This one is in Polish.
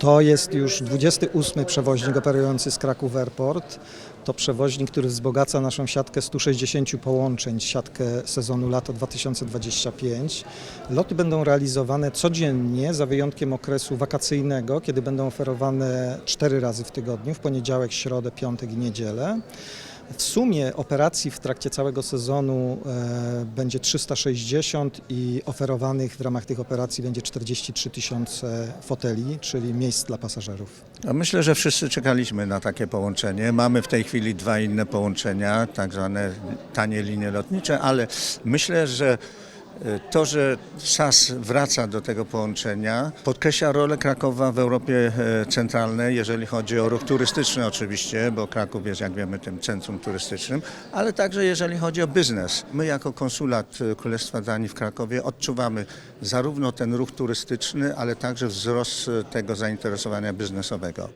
To jest już 28 przewoźnik operujący z Kraków Airport. To przewoźnik, który wzbogaca naszą siatkę 160 połączeń, siatkę sezonu lato 2025. Loty będą realizowane codziennie, za wyjątkiem okresu wakacyjnego, kiedy będą oferowane 4 razy w tygodniu, w poniedziałek, środę, piątek i niedzielę. W sumie operacji w trakcie całego sezonu e, będzie 360 i oferowanych w ramach tych operacji będzie 43 tysiące foteli, czyli miejsc dla pasażerów. Myślę, że wszyscy czekaliśmy na takie połączenie. Mamy w tej chwili dwa inne połączenia, tak zwane tanie linie lotnicze, ale myślę, że to, że SAS wraca do tego połączenia, podkreśla rolę Krakowa w Europie e, Centralnej, jeżeli chodzi o ruch turystyczny oczywiście, bo Kraków jest, jak wiemy, tym centrum turystycznym, ale także jeżeli chodzi o biznes. My jako konsulat e, Królestwa Danii w Krakowie odczuwamy zarówno ten ruch turystyczny, ale także wzrost e, tego zainteresowania biznesowego.